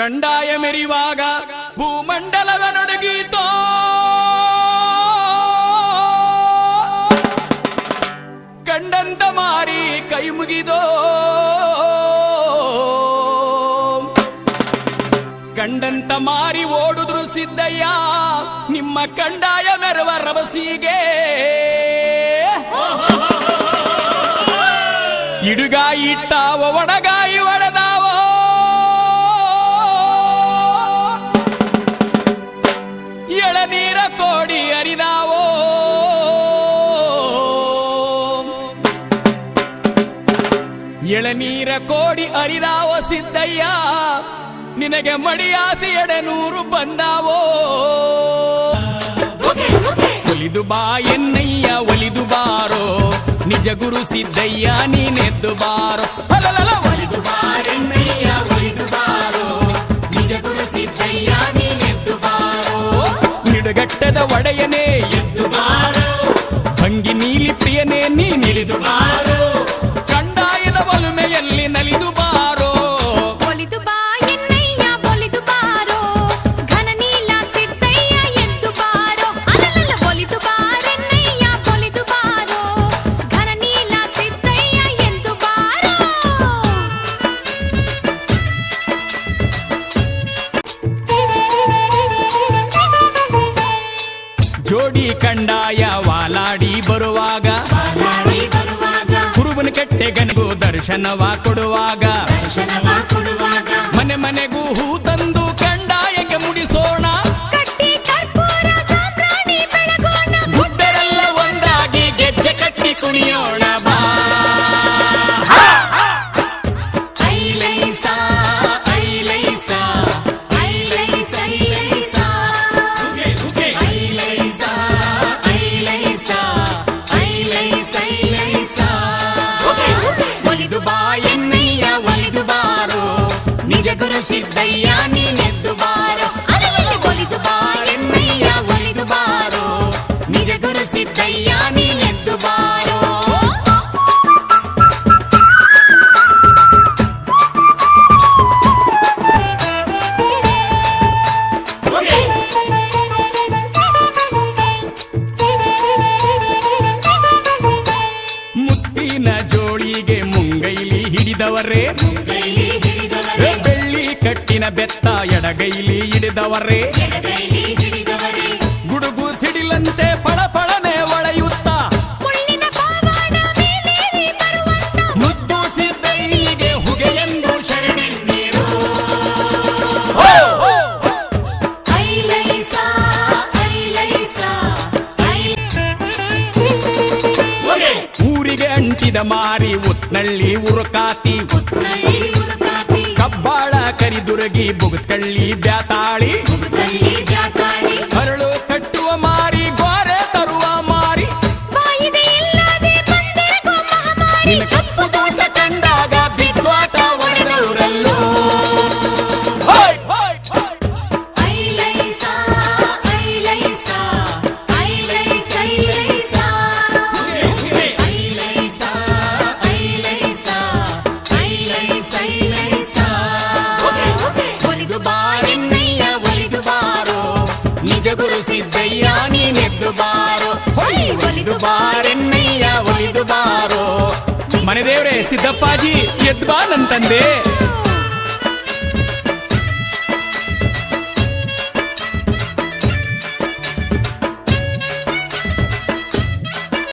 ಕಂಡಾಯ ಮೆರಿವಾಗ ಭೂಮಂಡಲವನೊಡಗೀತೋ ಕಂಡಂತ ಮಾರಿ ಕೈ ಮುಗಿದೋ. ಕಂಡಂತ ಮಾರಿ ಓಡುದ್ರು ಸಿದ್ದಯ್ಯ ನಿಮ್ಮ ಕಂಡಾಯ ಮೆರವ ರಭಸಿಗೆ ಇಡುಗಾಯಿ ಇಟ್ಟಾವ ಎಳನೀರ ಕೋಡಿ ಅರಿದಾವ ಸಿದ್ದಯ್ಯ, ನಿನಗೆ ಮಡಿಯಾಸಿ ಎಡೆನೂರು ಬಂದಾವೋ? ಒಲಿದು ಬಾ ಎನ್ನಯ್ಯ, ಒಲಿದು ಬಾರೋ. ನಿಜ ಗುರು ಸಿದ್ದಯ್ಯ, ನೀನೆದ್ದು ಬಾರೋ. ಒಲಿದು ಒಡೆಯನೇ, ಎದ್ದು ಬಾರೋ. ಭಂಗಿ ನೀಲಿ ಪ್ರಿಯನೇ, ನೀ ನಿಲಿದು ಬಾರೋ. ಜೋಡಿ ಕಂಡಾಯ ವಾಲಾಡಿ ಬರುವಾಗ. ಕುರುಬನ ಕಟ್ಟೆಗನಿಗೂ ದರ್ಶನವ ಕೊಡುವಾಗ. ಮನೆ ಮನೆಗೂ ಹೂ ಗುರು ಸಿದ್ದಯ್ಯ, ನೀನೆದ್ದು ಬಾರೋ. ಅಲಲಲ ಒಲಿದು ಬಾ ಎನ್ನಯ್ಯ ಒಲಿದು ಬಾರೋ. ನಿಜ ಗುರು ಸಿದ್ದಯ್ಯ, ನೀನೆದ್ದು ಬಾರೋ. ಮುತ್ತಿನ ಜೋಳಿಗೆ ಮುಂಗೈಲಿ ಹಿಡಿದವರೇ? ಬೆಕ್ಕಿನ ಬೆತ್ತ ಎಡಗೈಲಿ ಹಿಡಿದವರೇ. ಗುಡುಗು ಸಿಡಿಲಂತೆ ಪಳಪಳನೆ ಒಳೆಯುತ್ತ. ಮುದ್ದು ಊರಿಗೆ ಅಂಟಿದ ಮಾರಿ ಉತ್ನಳ್ಳಿ ಉರುಕಾತಿ. ಕರಿದುರಗಿ ಬುಗುತ್ಕಳ್ಳಿ ಬ್ಯಾತಾಳಿ. ಹರಳು ನೀನೆದ್ದು ಬಾರೋ. ಹೊಯ್ ಒಲಿದು ಬಾರೆನ್ನಯ್ಯ ಒಲಿದು ಬಾರೋ. ಮನೆ ದೇವ್ರೆ ಸಿದ್ದಪ್ಪಾಜಿ ಎದ್ಬಾ ನನ್ ತಂದೆ.